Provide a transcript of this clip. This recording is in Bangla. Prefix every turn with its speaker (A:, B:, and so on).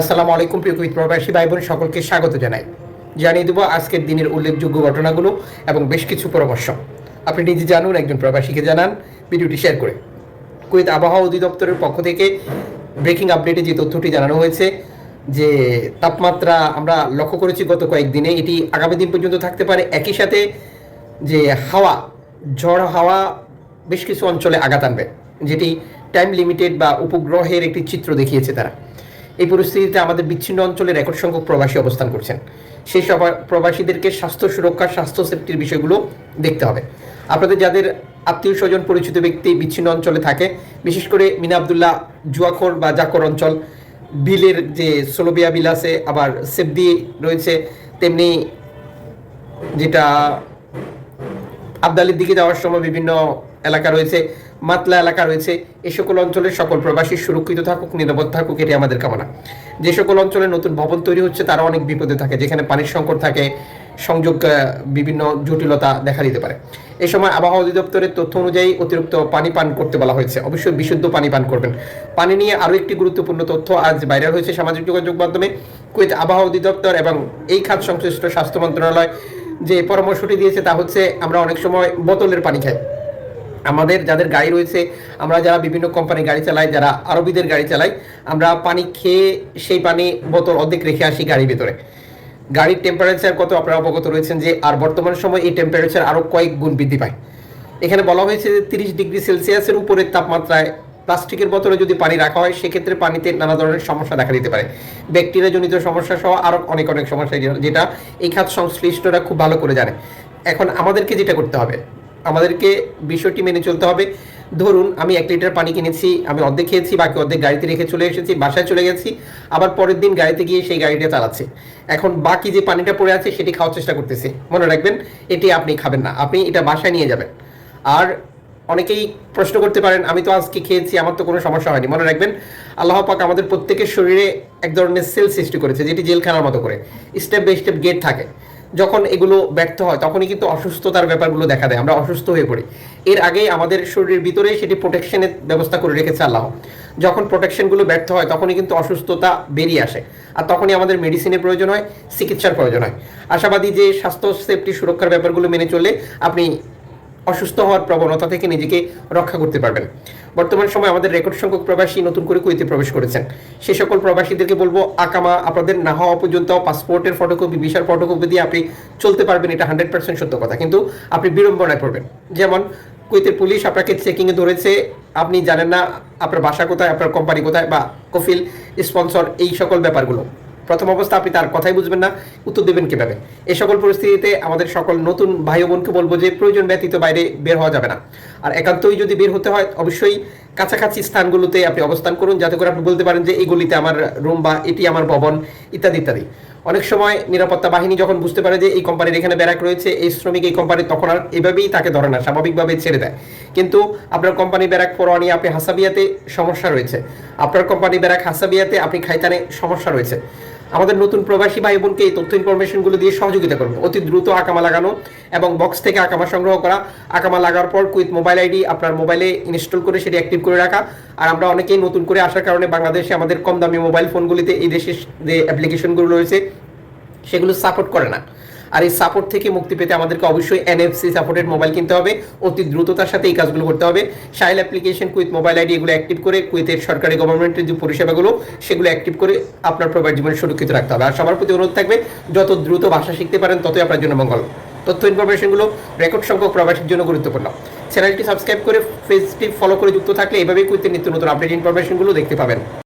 A: আসসালামু আলাইকুম, প্রিয় প্রবাসী ভাই বোন সকলকে স্বাগত জানাই। জানিয়ে দেবো আজকের দিনের উল্লেখযোগ্য ঘটনাগুলো এবং বেশ কিছু পরামর্শ। আপনি নিজে জানুন, একজন প্রবাসীকে জানান, ভিডিওটি শেয়ার করে। কুয়েত আবহাওয়া অধিদপ্তরের পক্ষ থেকে ব্রেকিং আপডেটে যে তথ্যটি জানানো হয়েছে, যে তাপমাত্রা আমরা লক্ষ্য করেছি গত কয়েকদিনে, এটি আগামী দিন পর্যন্ত থাকতে পারে। একই সাথে যে হাওয়া, ঝড় হাওয়া বেশ কিছু অঞ্চলে আঘাত আনবে, যেটি টাইম লিমিটেড বা উপগ্রহের একটি চিত্র দেখিয়েছে তারা। পরিস্থিতিতে আমাদের বিচ্ছিন্ন অঞ্চলে রেকর্ড সংখ্যক প্রবাসী অবস্থান করছেন। সেই সব প্রবাসীদেরকে স্বাস্থ্য সুরক্ষা, স্বাস্থ্য সেফটির বিষয়গুলো দেখতে হবে। আপনাদের যাদের আত্মীয় স্বজন পরিচিত ব্যক্তি বিচ্ছিন্ন অঞ্চলে থাকে, বিশেষ করে মিনা আবদুল্লাহ জুয়াখোর বা জাকর অঞ্চল, বিলের যে সোলোবিয়া বিল আছে, আবার সেবদি রয়েছে, তেমনি যেটা আবদালির দিকে যাওয়ার সময় বিভিন্ন এলাকা রয়েছে মাতলা এলাকা রয়েছে এই সকল অঞ্চলের সকল প্রবাসী সুরক্ষিত থাকুক, নিরাপদ থাকুক এটি আমাদের কামনা। যে সকল অঞ্চলে নতুন ভবন তৈরি হচ্ছে, তারা অনেক বিপদে থাকে, যেখানে পানির সংকট থাকে, সংযোগ বিভিন্ন জটিলতা দেখা দিতে পারে। এই সময় আবহাওয়া অধিদপ্তরের তথ্য অনুযায়ী অতিরিক্ত পানি পান করতে বলা হয়েছে। অবশ্যই বিশুদ্ধ পানি পান করবেন। পানি নিয়ে আরও একটি গুরুত্বপূর্ণ তথ্য আজ ভাইরাল হয়েছে সামাজিক যোগাযোগ মাধ্যমে। কুয়েত আবহাওয়া অধিদপ্তর এবং এই খাত সংশ্লিষ্ট স্বাস্থ্য মন্ত্রণালয় যে পরামর্শটি দিয়েছে, তা হচ্ছে আমরা অনেক সময় বোতলের পানি খাই। আমাদের যাদের গাড়ি রয়েছে, আমরা যারা বিভিন্ন কোম্পানির গাড়ি চালাই, যারা আরবিদের গাড়ি চালাই, আমরা পানি খেয়ে সেই পানি বোতল অর্ধেক রেখে আসি গাড়ির ভিতরে। গাড়ির টেম্পারেচার কত? আপনারা অবগত রয়েছেন যে, আর বর্তমান সময় এই টেম্পারেচার আরও কয়েক গুণ বৃদ্ধি পায়। এখানে বলা হয়েছে যে, তিরিশ ডিগ্রি সেলসিয়াসের উপরের তাপমাত্রায় প্লাস্টিকের বোতলে যদি পানি রাখা হয়, সেক্ষেত্রে পানিতে নানা ধরনের সমস্যা দেখা দিতে পারে। ব্যাকটেরিয়াজনিত সমস্যা সহ আরও অনেক অনেক সমস্যা, যেটা এই খাত সংশ্লিষ্টরা খুব ভালো করে জানে। এখন আমাদেরকে যেটা করতে হবে আমাদেরকে বিষয়টি মেনে চলতে হবে। ধরুন, আমি এক লিটার পানি কিনেছি, আমি অর্ধেক খেয়েছি, বাকি অর্ধেক গাড়িতে রেখে চলে এসেছি, বাসায় চলে গেছি, আবার পরের দিন গাড়িতে গিয়ে সেই গাড়িটা চালাচ্ছে। এখন বাকি যে পানিটা পড়ে আছে, সেটি খাওয়ার চেষ্টা করতেছি। মনে রাখবেন, এটি আপনি খাবেন না, আপনি এটা বাসায় নিয়ে যাবেন। আর অনেকেই প্রশ্ন করতে পারেন, আমি তো আজকে খেয়েছি, আমার তো কোনো সমস্যা হয়নি। মনে রাখবেন, আল্লাহ পাক আমাদের প্রত্যেকের শরীরে এক ধরনের সেল সৃষ্টি করেছে, যেটি জেলখানার মতো করে। স্টেপ বাই স্টেপ গেট থাকে। যখন এগুলো ব্যর্থ হয়, তখনই কিন্তু অসুস্থতার ব্যাপারগুলো দেখা দেয়। আমরা অসুস্থ হয়ে পড়ি। এর আগে আমাদের শরীরের ভিতরে সেটি প্রোটেকশনের ব্যবস্থা করে রেখেছে আল্লাহ। যখন প্রোটেকশনগুলো ব্যর্থ হয়, তখনই কিন্তু অসুস্থতা বেরিয়ে আসে। আর তখনই আমাদের মেডিসিনের প্রয়োজন হয়, চিকিৎসার প্রয়োজন হয়। আশাবাদী যে স্বাস্থ্য সেফটি সুরক্ষার ব্যাপারগুলো মেনে চললে আপনি অসুস্থ হওয়ার প্রবণতা থেকে নিজেকে রক্ষা করতে পারবেন। বর্তমান সময় আমাদের রেকর্ড সংখ্যক প্রবাসী নতুন করে কুয়েতে প্রবেশ করেছেন। সে সকল প্রবাসীদেরকে বলব, আকামা, আপনাদের না হওয়া পর্যন্ত পাসপোর্টের ফটোকপি, ভিসার ফটোকপি দিয়ে আপনি চলতে পারবেন, এটা হান্ড্রেড পার্সেন্ট সত্য কথা। কিন্তু আপনি বিড়ম্বনায় পড়বেন। যেমন কুয়েতের পুলিশ আপনাকে চেকিংয়ে ধরেছে, আপনি জানেন না আপনার বাসা কোথায়, আপনার কোম্পানি কোথায় বা কফিল, স্পন্সর, এই সকল ব্যাপারগুলো। প্রথম অবস্থা আপনি তার কথাই বুঝবেন না, উত্তর দেবেন কীভাবে? এই সকল পরিস্থিতিতে আমাদের সকল নতুন ভাই বোনকে বলব যে প্রয়োজন ব্যতীত বাইরে বের হওয়া যাবে না। আর একান্তই যদি বের হতে হয়, অবশ্যই কাছাকাছি স্থানগুলোতে আপনি অবস্থান করুন, যাতে করে আপনি বলতে পারেন যে এই গলিতে আমার রুম বা এটি আমার ভবন, ইত্যাদি ইত্যাদি। অনেক সময় নিরাপত্তা বাহিনী যখন বুঝতে পারে যে এই কোম্পানির এখানে ব্যারাক রয়েছে, এই শ্রমিক এই কোম্পানির, তখন আর এভাবেই তাকে ধরে না, স্বাভাবিকভাবে ছেড়ে দেয়। কিন্তু আপনার কোম্পানি ব্যারাক পরোয়া নিয়ে আপনি হাসাবিয়াতে সমস্যা রয়েছে। আপনার কোম্পানি ব্যারাক হাসাবিয়াতে আপনি খাইতানে সমস্যা রয়েছে। আমাদের নতুন প্রবাসী ভাই বোনকে এই তথ্য ইনফরমেশনগুলো দিয়ে সহযোগিতা করবে। অতি দ্রুত আকামা লাগানো এবং বক্স থেকে আকামা সংগ্রহ করা। আকামা লাগার পর কুইথ মোবাইল আইডি আপনার মোবাইলে ইনস্টল করে সেটি অ্যাক্টিভ করে রাখা। আর আমরা অনেকেই নতুন করে আসার কারণে বাংলাদেশে আমাদের কম দামি মোবাইল ফোনগুলিতে এই দেশের যে অ্যাপ্লিকেশনগুলো রয়েছে, সেগুলো সাপোর্ট করে না। আর এই সাপোর্ট থেকে মুক্তি পেতে আমাদেরকে অবশ্যই এনএফসি সাপোর্টেড মোবাইল কিনতে হবে। অতি দ্রুততার সাথে এই কাজগুলো করতে হবে। সাইল অ্যাপ্লিকেশন কুইথ মোবাইল আইডি এগুলো অ্যাক্টিভ করে কুইথের সরকারি গভর্নমেন্টের যে পরিষেবাগুলো, সেগুলো অ্যাক্টিভ করে আপনার প্রবাস জীবনে সুরক্ষিত রাখতে হবে। আর সবার প্রতি অনুরোধ থাকবে, যত দ্রুত ভাষা শিখতে পারেন, ততই আপনার জন্য মঙ্গল। তথ্য ইনফরমেশনগুলো রেকর্ড সংখ্যক প্রবাসীর জন্য গুরুত্বপূর্ণ। চ্যানেলটি সাবস্ক্রাইব করে ফেসটি ফলো করে যুক্ত থাকলে এভাবেই কুইথের নিত্য নতুন আপডেট ইনফরমেশনগুলো দেখতে পাবেন।